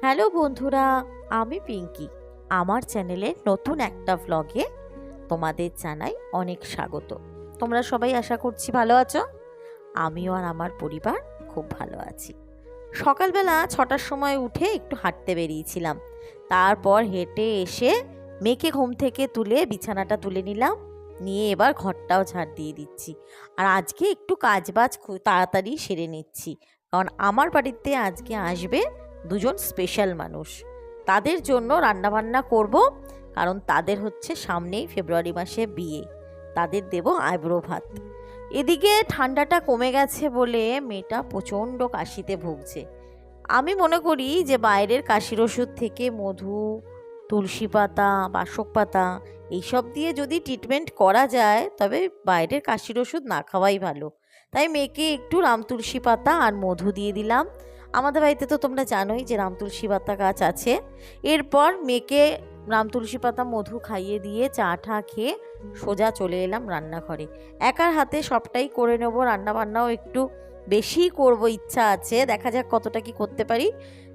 Hello বন্ধুরা, আমি পিঙ্কি। আমার চ্যানেলে নতুন একটা ভ্লগে তোমাদের জানাই অনেক স্বাগত। তোমরা সবাই আশা করছি ভালো আছো? আমিও আর আমার পরিবার খুব ভালো আছি। সকালবেলা ছটার সময় উঠে একটু হাঁটতে বেরিয়েছিলাম। তারপর হেঁটে এসে মেয়েকে ঘুম থেকে তুলে বিছানাটা তুলে নিলাম। নিয়ে এবার ঘরটাও ঝাড় দিয়ে দিচ্ছি। আর আজকে একটু কাজবাজ তাড়াতাড়ি সেরে নিচ্ছি। কারণ আমার বাড়িতে আজকে আসবে দুজন স্পেশাল মানুষ। তাদের জন্য রান্নাবান্না করব, কারণ তাদের হচ্ছে সামনেই ফেব্রুয়ারি মাসে বিয়ে। তাদের দেব আইব্রো ভাত। এদিকে ঠান্ডাটা কমে গেছে বলে মেয়েটা প্রচণ্ড কাশিতে ভুগছে। আমি মনে করি যে বাইরের কাশির ওষুধ থেকে মধু, তুলসী পাতা, বাসক পাতা, এইসব দিয়ে যদি ট্রিটমেন্ট করা যায়, তবে বাইরের কাশির ওষুধ না খাওয়াই ভালো। তাই মেয়েকে একটু রাম তুলসী পাতা আর মধু দিয়ে দিলাম। আমাদের বাড়িতে তো তোমরা জানোই যে রাম তুলসী পাতা গাছ আছে। এরপর মেয়েকে রাম তুলসী পাতা মধু খাইয়ে দিয়ে চা ঠা খেয়ে সোজা চলে এলাম রান্নাঘরে। একার হাতে সবটাই করে নেব, রান্নাবান্নাও একটু বেশি করব, ইচ্ছা আছে। দেখা যাক কতটা কি করতে পারি।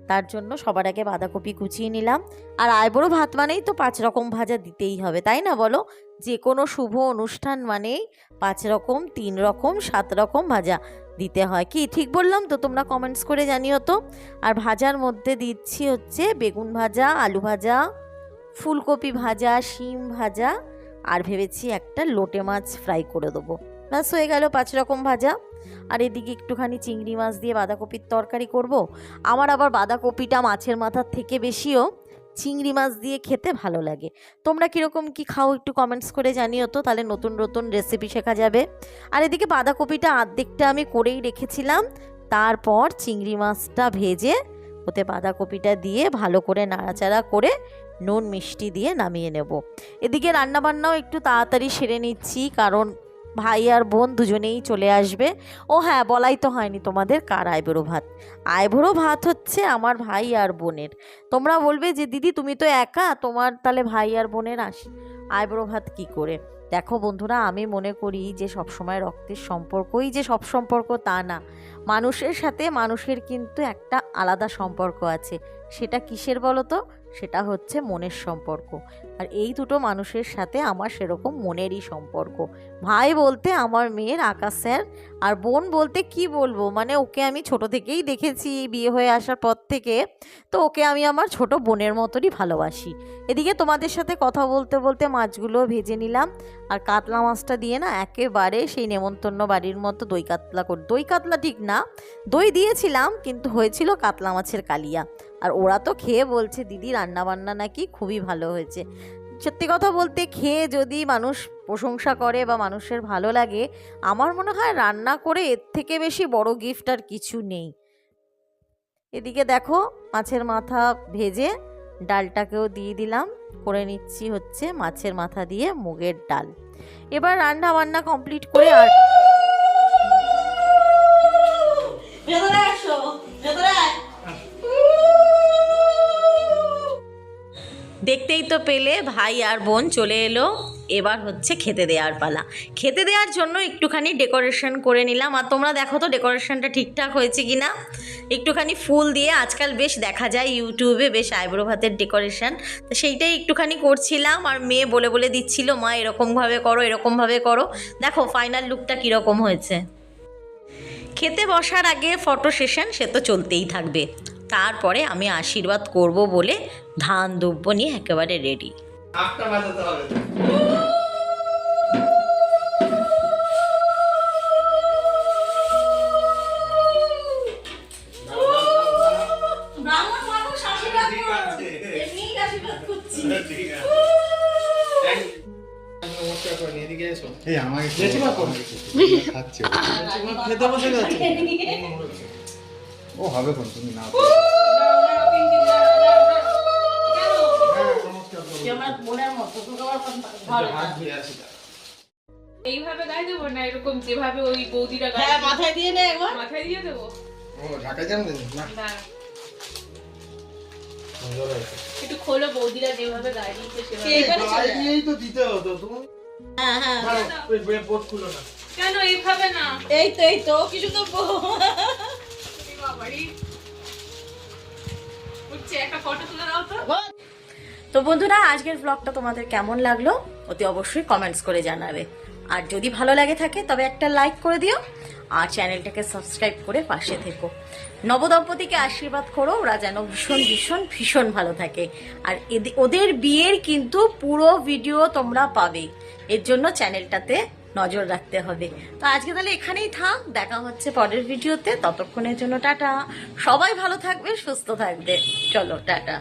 তার জন্য সবার আগে বাঁধাকপি কুচিয়ে নিলাম। আর আইবড়ো ভাত মানেই তো পাঁচ রকম ভাজা দিতেই হবে, তাই না বলো? যে কোনো শুভ অনুষ্ঠান মানেই পাঁচ রকম, তিন রকম, সাত রকম ভাজা দিতে হয়। কি, ঠিক বললাম তো? তোমরা কমেন্টস করে জানিও তো। আর ভাজার মধ্যে দিচ্ছি হচ্ছে বেগুন ভাজা, আলু ভাজা, ফুলকপি ভাজা, শিম ভাজা, আর ভেবেছি একটা লোটে মাছ ফ্রাই করে দেবো। ব্যাস হয়ে গেল পাঁচ রকম ভাজা। আর এদিকে একটুখানি চিংড়ি মাছ দিয়ে বাঁধাকপির তরকারি করব। আমার আবার বাঁধাকপিটা মাছের মাথার থেকে বেশিও চিংড়ি মাছ দিয়ে খেতে ভালো লাগে। তোমরা কীরকম কি খাও একটু কমেন্টস করে জানিও তো, তাহলে নতুন নতুন রেসিপি শেখা যাবে। আর এদিকে বাঁধাকপিটা আর্ধেকটা আমি করেই রেখেছিলাম। তারপর চিংড়ি মাছটা ভেজে ওতে বাঁধাকপিটা দিয়ে ভালো করে নাড়াচাড়া করে নুন মিষ্টি দিয়ে নামিয়ে নেব। এদিকে রান্নাবান্নাও একটু তাড়াতাড়ি সেরে নিচ্ছি, কারণ ভাই আর বোন দুজনেই চলে আসবে। ও হ্যাঁ বলাই তো হয়নি তোমাদের কার আইবুড়ো ভাত। আইবুড়ো ভাত হচ্ছে আমার ভাই আর বোনের। তোমরা বলবে যে, দিদি, তুমি তো একা, তোমার তাহলে ভাই আর বোনের আসি আইবুড়ো ভাত কি করে? দেখো বন্ধুরা, আমি মনে করি যে, সবসময় রক্তের সম্পর্কই যে, সব সম্পর্ক তা না। মানুষের সাথে মানুষের কিন্তু একটা আলাদা সম্পর্ক আছে। সেটা কিসের বলো তো সেটা হচ্ছে মনের সম্পর্ক। আর এই দুটো মানুষের সাথে আমার সেরকম মনেরই সম্পর্ক। ভাই বলতে আমার মেয়ের আকাশ স্যার, আর বোন বলতে কি বলব? মানে ওকে আমি ছোট থেকেই দেখেছি বিয়ে হয়ে আসার পর থেকে। তো ওকে আমি আমার ছোট বোনের মতনই ভালোবাসি। এদিকে তোমাদের সাথে কথা বলতে বলতে মাছগুলো ভেজে নিলাম। আর কাতলা মাছটা দিয়ে না একেবারে সেই নেমন্তন্ন বাড়ির মতো দই কাতলা কর, দই কাতলা ঠিক না, দই দিয়েছিলাম কিন্তু হয়েছিল কাতলা মাছের কালিয়া। আর ওরা তো খেয়ে বলছে, দিদি রান্নাবান্না নাকি খুবই ভালো হয়েছে। সত্যি কথা বলতে খেয়ে যদি মানুষ প্রশংসা করে বা মানুষের ভালো লাগে, আমার মনে হয় রান্না করে এর থেকে বেশি বড় গিফট আর কিছু নেই। এদিকে দেখো, মাছের মাথা ভেজে ডালটাকেও দিয়ে দিলাম। করে নিচ্ছি হচ্ছে মাছের মাথা দিয়ে মুগের ডাল। এবার রান্না বান্না কমপ্লিট করে আর দেখতেই তো পেলে, ভাই আর বোন চলে এলো। এবার হচ্ছে খেতে দেওয়ার পালা। খেতে দেওয়ার জন্য একটুখানি ডেকোরেশন করে নিলাম। আর তোমরা দেখো তো ডেকোরেশনটা ঠিকঠাক হয়েছে কি না একটুখানি ফুল দিয়ে আজকাল বেশ দেখা যায় ইউটিউবে বেশ আইব্রো ভাতের ডেকোরেশন। তো সেইটাই একটুখানি করছিলাম। আর মেয়ে বলে বলে দিচ্ছিল, মা, এরকমভাবে করো এরকমভাবে করো। দেখো ফাইনাল লুকটা কীরকম হয়েছে। খেতে বসার আগে ফটো সেশন সে তো চলতেই থাকবে। তারপরে আমি আশীর্বাদ করব বলে ধান দুব্য নিয়ে একেবারে রেডি। এই আমাকে খেতে বসে গেছে। ও হবে কোন তুমি না। এইভাবে গায়ে দেবো না এরকম যেভাবে ওই বৌদিরা গায়ে হ্যাঁ, মাথায় দিয়ে নে একবার। মাথায় দিয়ে দেবো? ও ঢাকা যান না। না। একটু খোলো বৌদিরা যেভাবে গায়ে দিচ্ছে সেভাবে। গায়ে তো দিতে হতো তুমি হ্যাঁ, হ্যাঁ। ওই বোর্ড খুলো না। কেন এইভাবে না? এই তো এই তো কিছু তো তো। বন্ধুরা, আজকের ব্লগটা তোমাদের কেমন লাগল? অতি অবশ্যই কমেন্টস করে জানাবে। আর যদি ভালো লাগে থাকে, তবে একটা লাইক করে দিও। আর চ্যানেলটাকে সাবস্ক্রাইব করে পাশে থেকো। নবদম্পতিকে আশীর্বাদ করো, ওরা যেন ভীষণ ভীষণ ভীষণ ভালো থাকে। আর ওদের বিয়ের কিন্তু পুরো ভিডিও তোমরা পাবে। এর জন্য চ্যানেলটাতে নজর রাখতে হবে। তো আজকে তাহলে এখানেই থাক, দেখা হচ্ছে পরের ভিডিওতে। ততক্ষণের জন্য টাটা। সবাই ভালো থাকবে, সুস্থ থাকবে। চলো, টাটা।